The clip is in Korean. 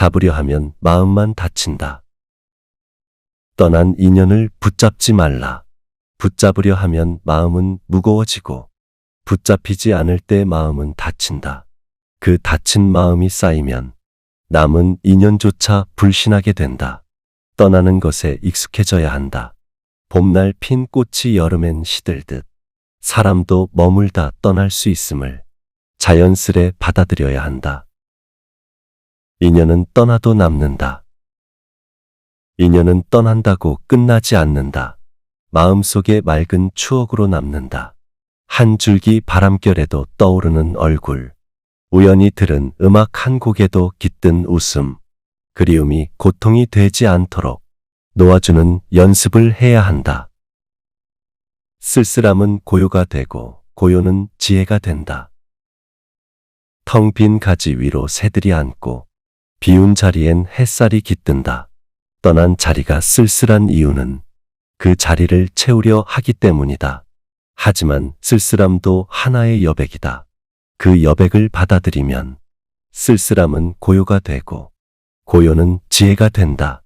잡으려 하면 마음만 다친다. 떠난 인연을 붙잡지 말라. 붙잡으려 하면 마음은 무거워지고 붙잡히지 않을 때 마음은 다친다. 그 다친 마음이 쌓이면 남은 인연조차 불신하게 된다. 떠나는 것에 익숙해져야 한다. 봄날 핀 꽃이 여름엔 시들듯 사람도 머물다 떠날 수 있음을 자연스레 받아들여야 한다. 인연은 떠나도 남는다. 인연은 떠난다고 끝나지 않는다. 마음속에 맑은 추억으로 남는다. 한 줄기 바람결에도 떠오르는 얼굴. 우연히 들은 음악 한 곡에도 깃든 웃음. 그리움이 고통이 되지 않도록 놓아주는 연습을 해야 한다. 쓸쓸함은 고요가 되고 고요는 지혜가 된다. 텅 빈 가지 위로 새들이 앉고 비운 자리엔 햇살이 깃든다. 떠난 자리가 쓸쓸한 이유는 그 자리를 채우려 하기 때문이다. 하지만 쓸쓸함도 하나의 여백이다. 그 여백을 받아들이면 쓸쓸함은 고요가 되고 고요는 지혜가 된다.